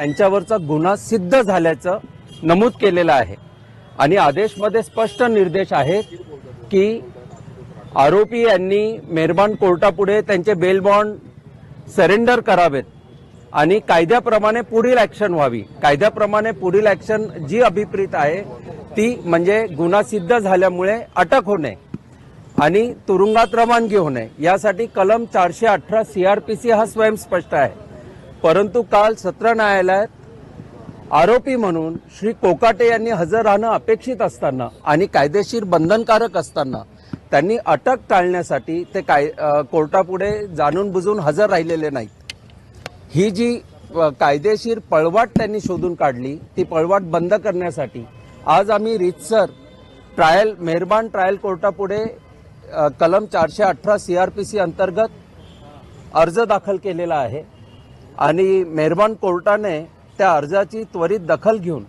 यांच्यावरचा गुन्हा सिद्ध झाल्याचं नमूद केलेलं आहे. आणि आदेशमध्ये स्पष्ट निर्देश आहेत की आरोपी यांनी मेहरबान कोर्टापुढे त्यांचे बेल बॉन्ड सरेंडर करावेत आणि कायद्याप्रमाणे पुढील ऍक्शन व्हावी. कायद्याप्रमाणे पुढील ऍक्शन जी अभिप्रीत आहे ती म्हणजे गुन्हा सिद्ध झाल्यामुळे अटक होणे आणि तुरुंगात रवानगी होणे. यासाठी कलम चारशे अठरा सीआरपीसी हा स्वयंस्पष्ट आहे. परंतु काल सत्र न्यायालयात आरोपी म्हणून श्री कोकाटे यांनी हजर राहणं अपेक्षित असताना आणि कायदेशीर बंधनकारक असताना त्यांनी अटक टाळण्यासाठी ते काय कोर्टापुढे जाणून बुजून हजर राहिलेले नाहीत. ही जी कायदेशीर पळवाट त्यांनी शोधून काढली ती पळवाट बंद करण्यासाठी आज आम्ही रितसर ट्रायल मेहरबान ट्रायल कोर्टापुढे कलम चारशे अठरा सी आर पी सी अंतर्गत अर्ज दाखल केलेला आहे. आणि मेहरबान कोर्टाने त्या अर्जाची त्वरित दखल घेऊन